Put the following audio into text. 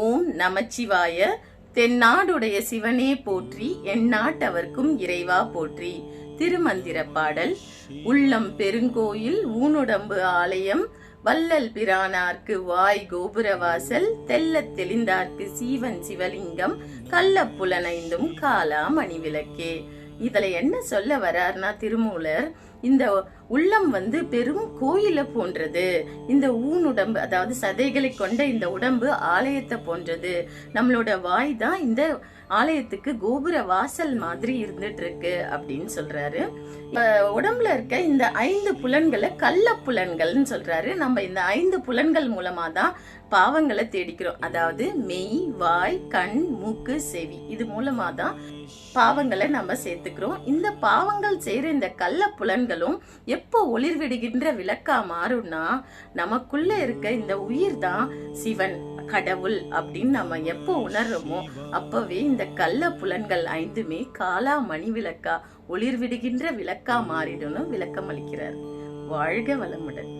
ஓம் நமச்சிவாய. தென்னாடுடைய சிவனே போற்றி எந்நாட்டவர்க்கும் இறைவா போற்றி. திருமந்திர பாடல் உள்ளம் பெருங்கோயில் ஊனுடம்பு ஆலயம் வல்லல் பிரானார்க்கு வாய் கோபுரவாசல் தெள்ளத் தெளிந்தார்க்கு சீவன் சிவலிங்கம் கள்ள புலனைந்தும் காலா மணிவிளக்கே இதுல என்ன சொல்ல வரார்னா திருமூலர் இந்த உள்ளம் வந்து பெரும் கோயில போன்றது. இந்த ஊன் உடம்பு அதாவது சதைகளை கொண்ட இந்த உடம்பு ஆலயத்தை போன்றது. நம்மளோட வாய் தான் இந்த ஆலயத்துக்கு கோபுர வாசல் மாதிரி இருந்துட்டு இருக்கு அப்படின்னு சொல்றாரு. உடம்புல இருக்க இந்த ஐந்து புலன்களை கள்ள புலன்கள்னு சொல்றாரு. நம்ம இந்த ஐந்து புலன்கள் மூலமா தான் பாவங்களை தேடிக்கிறோம். அதாவது மெய் வாய் கண் மூக்கு செவி. இது மூலமா தான் பாவங்களை நம்ம சேர்த்துக்கிறோம். இந்த பாவங்கள் செய்யற இந்த கள்ள புலன்களும் எப்போ ஒளிர்விடுகின்ற விளக்கா மாறும்னா நமக்குள்ள இருக்க இந்த உயிர் தான் சிவன் கடவுள் அப்படின்னு நம்ம எப்போ உணர்றோமோ அப்பவே இந்த கள்ள புலன்கள் ஐந்துமே காலா மணி விளக்கா ஒளிர்விடுகின்ற விளக்கா மாறிடும்னு விளக்கம் அளிக்கிறார் வாழ்க வளமுடன்.